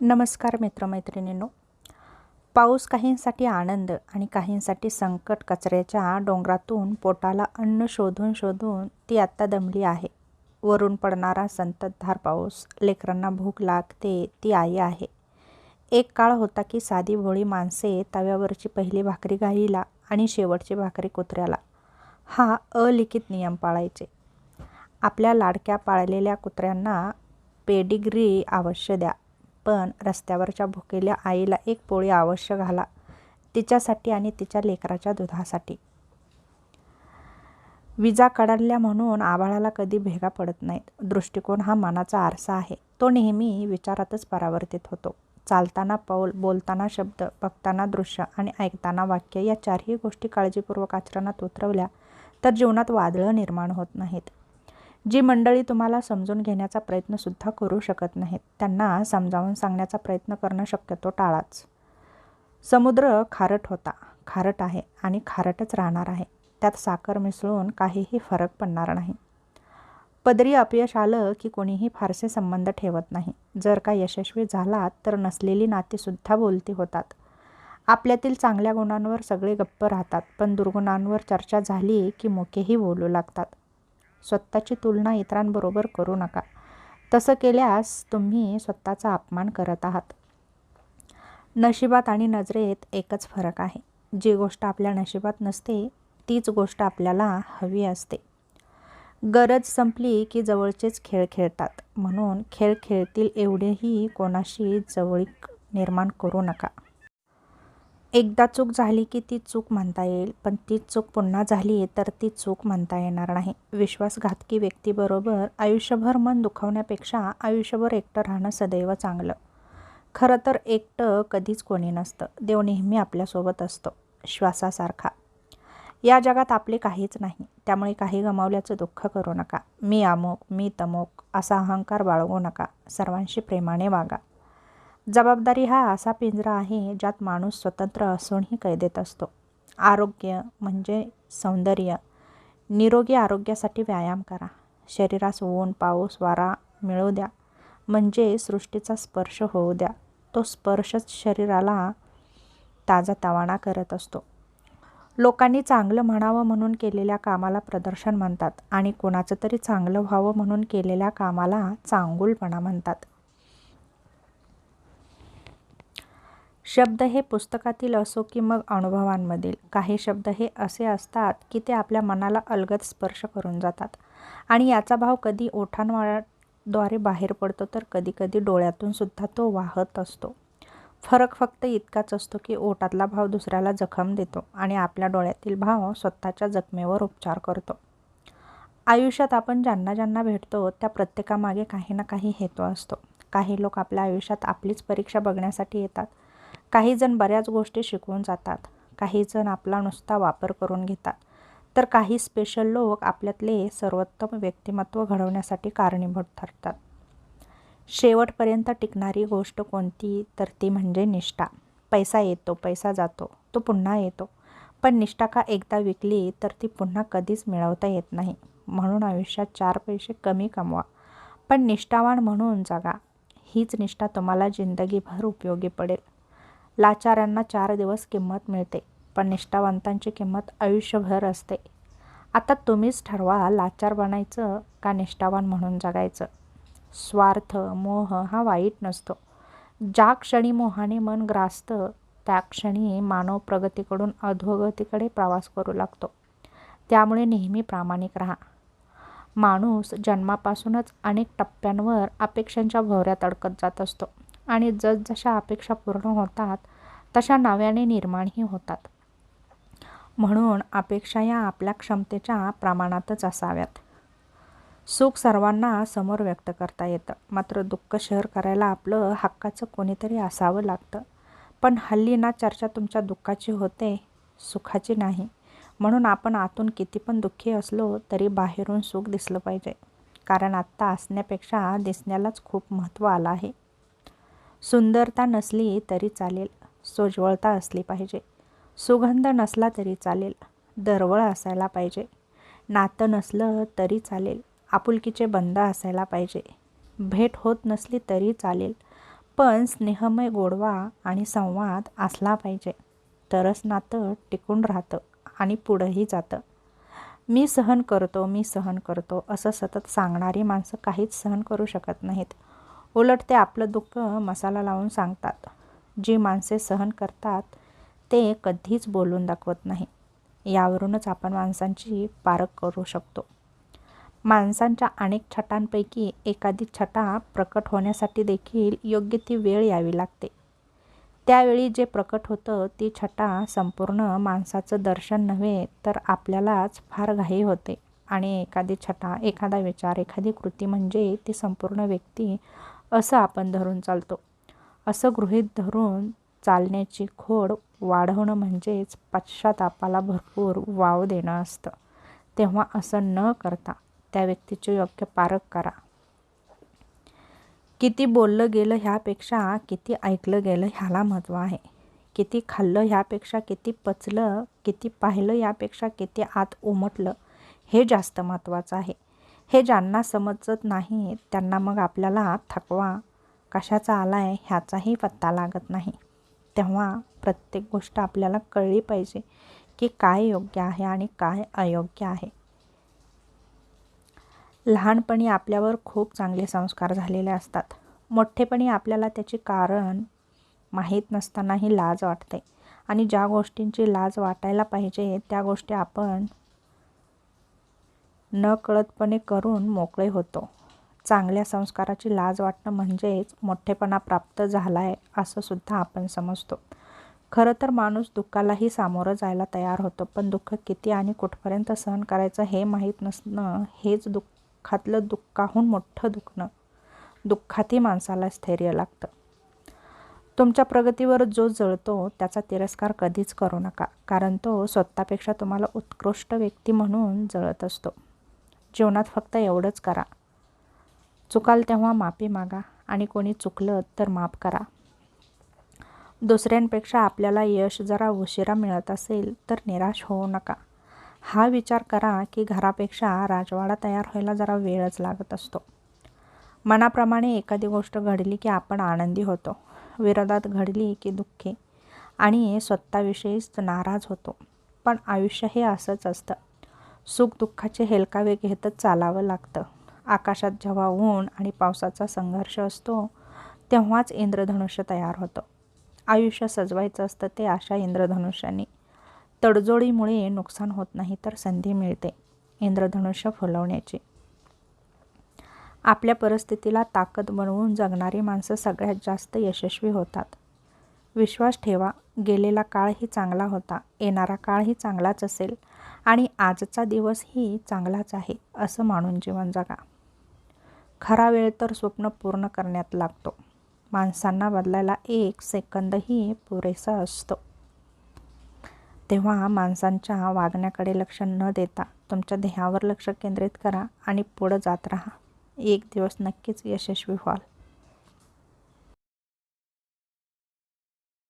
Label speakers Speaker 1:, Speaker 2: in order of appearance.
Speaker 1: नमस्कार मित्रमैत्रिणींनो. पाऊस काहींसाठी आनंद आणि काहींसाठी संकट कचऱ्याच्या डोंगरातून पोटाला अन्न शोधून शोधून ती आत्ता दमली आहे. वरून पडणारा संततधार पाऊस लेकरांना भूक लागते ती आई आहे. एक काळ होता की साधी भोळी माणसे तव्यावरची पहिली भाकरी गाईला आणि शेवटची भाकरी कुत्र्याला. हा अलिखित नियम पाळायचे. आपल्या लाडक्या पाळलेल्या कुत्र्यांना पेडिग्री अवश्य द्या. पण रस्त्यावरच्या भुकेल्या आईला एक पोळी अवश्य घाला तिच्यासाठी आणि तिच्या लेकराच्या दुधासाठी. विजा कडाडल्या म्हणून आभाळाला कधी भेगा पडत नाहीत. दृष्टिकोन हा मनाचा आरसा आहे. तो नेहमी विचारातच परावर्तित होतो. चालताना पाऊल बोलताना शब्द बघताना दृश्य आणि ऐकताना वाक्य या चारही गोष्टी काळजीपूर्वक आचरणात उतरवल्या तर जीवनात वादळं निर्माण होत नाहीत. जी मंडळी तुम्हाला समजून घेण्याचा प्रयत्नसुद्धा करू शकत नाहीत त्यांना समजावून सांगण्याचा प्रयत्न करणं शक्यतो टाळाच. समुद्र खारट होता खारट आहे आणि खारटच राहणार आहे. त्यात साखर मिसळून काहीही फरक पडणार नाही. पदरी अपयश आलं की कोणीही फारसे संबंध ठेवत नाही. जर का यशस्वी झालात तर नसलेली नातीसुद्धा बोलती होतात. आपल्यातील चांगल्या गुणांवर सगळे गप्प राहतात पण दुर्गुणांवर चर्चा झाली की मोकेही बोलू लागतात. स्वतःची तुलना इतरांबरोबर करू नका. तसं केल्यास तुम्ही स्वतःचा अपमान करत आहात. नशिबात आणि नजरेत एकच फरक आहे. जी गोष्ट आपल्या नशिबात नसते तीच गोष्ट आपल्याला हवी असते. गरज संपली की जवळचेच खेळ खेळतात. म्हणून खेळ खेळतील एवढेही कोणाशी जवळीक निर्माण करू नका. एकदा चूक झाली की ती चूक म्हणता येईल पण ती चूक पुन्हा झाली तर ती चूक म्हणता येणार नाही. विश्वासघातकी व्यक्तीबरोबर आयुष्यभर मन दुखवण्यापेक्षा आयुष्यभर एकटं राहणं सदैव चांगलं. खरं तर एकटं कधीच कोणी नसतं. देव नेहमी आपल्यासोबत असतो श्वासासारखा. या जगात आपले काहीच नाही. त्यामुळे काही गमावल्याचं दुःख करू नका. मी अमुक मी तमुक असा अहंकार बाळगू नका. सर्वांशी प्रेमाने वागा. जबाबदारी हा असा पिंजरा आहे ज्यात माणूस स्वतंत्र असूनही कैदेत असतो. आरोग्य म्हणजे सौंदर्य. निरोगी आरोग्यासाठी व्यायाम करा. शरीरास ऊन पाऊस वारा मिळू द्या. म्हणजे सृष्टीचा स्पर्श होऊ द्या. तो स्पर्शच शरीराला ताजा तवाणा करत असतो. लोकांनी चांगलं म्हणावं म्हणून केलेल्या कामाला प्रदर्शन म्हणतात आणि कोणाचं तरी चांगलं व्हावं म्हणून केलेल्या कामाला चांगुलपणा म्हणतात. शब्द हे पुस्तकातील असो की मग अनुभवांमधील. काही शब्द हे असे असतात की ते आपल्या मनाला अलगद स्पर्श करून जातात. आणि याचा भाव कधी ओठांद्वारे बाहेर पडतो तर कधीकधी डोळ्यातून सुद्धा तो वाहत असतो. फरक फक्त इतकाच असतो की ओटातला भाव दुसऱ्याला जखम देतो आणि आपल्या डोळ्यातील भाव स्वतःच्या जखमेवर उपचार करतो. आयुष्यात आपण ज्यांना ज्यांना भेटतो त्या प्रत्येकामागे काही ना काही हेतू असतो. काही लोक आपल्या आयुष्यात आपलीच परीक्षा बघण्यासाठी येतात. काही जण बऱ्याच गोष्टी शिकवून जातात. काही जण आपला नुसता वापर करून घेतात. तर काही स्पेशल लोक आपल्यातले सर्वोत्तम व्यक्तिमत्व घडवण्यासाठी कारणीभूत ठरतात. शेवटपर्यंत टिकणारी गोष्ट कोणती? तर ती म्हणजे निष्ठा. पैसा येतो पैसा जातो तो पुन्हा येतो. पण निष्ठा का एकदा विकली तर ती पुन्हा कधीच मिळवता येत नाही. म्हणून आयुष्यात चार पैसे कमी कमवा. पण निष्ठावान म्हणून जगा. हीच निष्ठा तुम्हाला जिंदगीभर उपयोगी पडेल. लाचाऱ्यांना चार दिवस किंमत मिळते. पण निष्ठावंतांची किंमत आयुष्यभर असते. आता तुम्हीच ठरवा लाचार बनायचं का निष्ठावान म्हणून जगायचं? स्वार्थ मोह हा वाईट नसतो. ज्या क्षणी मोहाने मन ग्रासतं त्या क्षणी मानव प्रगतीकडून अधोगतीकडे प्रवास करू लागतो. त्यामुळे नेहमी प्रामाणिक राहा. माणूस जन्मापासूनच अनेक टप्प्यांवर अपेक्षांच्या भोवऱ्यात अडकत जात असतो. आणि जसजशा अपेक्षा पूर्ण होतात तशा नव्याने निर्माणही होतात. म्हणून अपेक्षा या आपल्या क्षमतेच्या प्रमाणातच असाव्यात. सुख सर्वांना समोर व्यक्त करता येतं. मात्र दुःख शहर करायला आपलं हक्काचं कोणीतरी असावं लागतं. पण हल्ली ना चर्चा तुमच्या दुःखाची होते सुखाची नाही. म्हणून आपण आतून किती पण दुःखी असलो तरी बाहेरून सुख दिसलं पाहिजे. कारण आत्ता असण्यापेक्षा दिसण्यालाच खूप महत्त्व आलं आहे. सुंदरता नसली तरी चालेल. सोज्वळता असली पाहिजे. सुगंध नसला तरी चालेल. दरवळ असायला पाहिजे. नातं नसलं तरी चालेल. आपुलकीचे बंद असायला पाहिजे. भेट होत नसली तरी चालेल. पण स्नेहमय गोडवा आणि संवाद असला पाहिजे. तरच नातं टिकून राहतं आणि पुढंही जातं. मी सहन करतो मी सहन करतो असं सतत सांगणारी माणसं काहीच सहन करू शकत नाहीत. उलट ते आपलं दुःख मसाला लावून सांगतात. जी माणसे सहन करतात ते कधीच बोलून दाखवत नाही. यावरूनच आपण माणसांची पारख करू शकतो. माणसांच्या अनेक छटांपैकी एखादी छटा प्रकट होण्यासाठी देखील योग्य ती वेळ यावी लागते. त्यावेळी जे प्रकट होतं ती छटा संपूर्ण माणसाचं दर्शन नव्हे तर आपल्यालाच फार घाई होते. आणि एखादी छटा एखादा विचार एखादी कृती म्हणजे ती संपूर्ण व्यक्ती असं आपण धरून चालतो. असं गृहीत धरून चालण्याची खोड वाढवणं म्हणजेच पश्चातापाला भरपूर वाव देणं असतं. तेव्हा असं न करता त्या व्यक्तीचे योग्य पारख करा. किती बोललं गेलं ह्यापेक्षा किती ऐकलं गेलं ह्याला महत्त्व आहे. किती खाल्लं ह्यापेक्षा किती पचलं किती पाहिलं यापेक्षा किती आत उमटलं हे जास्त महत्त्वाचं आहे. हे ज्यांना समजत नाही त्यांना मग आपल्याला थकवा कशाचा आला आहे ह्याचाही पत्ता लागत नाही. तेव्हा प्रत्येक गोष्ट आपल्याला कळली पाहिजे की काय योग्य आहे आणि काय अयोग्य आहे. लहानपणी आपल्यावर खूप चांगले संस्कार झालेले असतात. मोठेपणी आपल्याला त्याचे कारण माहीत नसतानाही लाज वाटते. आणि ज्या गोष्टींची लाज वाटायला पाहिजे त्या गोष्टी आपण नकळतपणे करून मोकळे होतो. चांगल्या संस्काराची लाज वाटणं म्हणजेच मोठेपणा प्राप्त झाला आहे असं सुद्धा आपण समजतो. खरं तर माणूस दुःखालाही सामोरं जायला तयार होतो पण दुःख किती आणि कुठपर्यंत सहन करायचं हे माहीत नसणं हेच दुःखातलं दुःखाहून मोठं दुखणं. दुःखातही माणसाला स्थैर्य लागतं. तुमच्या प्रगतीवर जो जळतो त्याचा तिरस्कार कधीच करू नका कारण तो स्वतःपेक्षा तुम्हाला उत्कृष्ट व्यक्ती म्हणून जळत असतो. जीवनात फक्त एवढंच करा. चुकाल तेव्हा माफी मागा आणि कोणी चुकलं तर माफ करा. दुसऱ्यांपेक्षा आपल्याला यश जरा उशिरा मिळत असेल तर निराश होऊ नका. हा विचार करा की घरापेक्षा राजवाडा तयार व्हायला जरा वेळच लागत असतो. मनाप्रमाणे एखादी गोष्ट घडली की आपण आनंदी होतो. विरोधात घडली की दुःखी. आणि स्वतःविषयीच नाराज होतो. पण आयुष्य हे असंच असतं. सुखदुःखाचे हेलकावे घेतच चालावं लागतं. आकाशात जेव्हा ऊन आणि पावसाचा संघर्ष असतो तेव्हाच इंद्रधनुष्य तयार होतं. आयुष्य सजवायचं असतं ते अशा इंद्रधनुष्याने. तडजोडीमुळे नुकसान होत नाही तर संधी मिळते इंद्रधनुष्य फुलवण्याची. आपल्या परिस्थितीला ताकद बनवून जगणारी माणसं सगळ्यात जास्त यशस्वी होतात. विश्वास ठेवा गेलेला काळही चांगला होता येणारा काळही चांगलाच असेल. आणि आजचा दिवसही चांगलाच आहे असं मानून जीवन जगा. खरा वेळ तर स्वप्न पूर्ण करण्यात लागतो. माणसांना बदलायला एक सेकंदही पुरेसा असतो. तेव्हा माणसांच्या वागण्याकडे लक्ष न देता तुमच्या ध्येयावर लक्ष केंद्रित करा आणि पुढं जात राहा. एक दिवस नक्कीच यशस्वी व्हाल.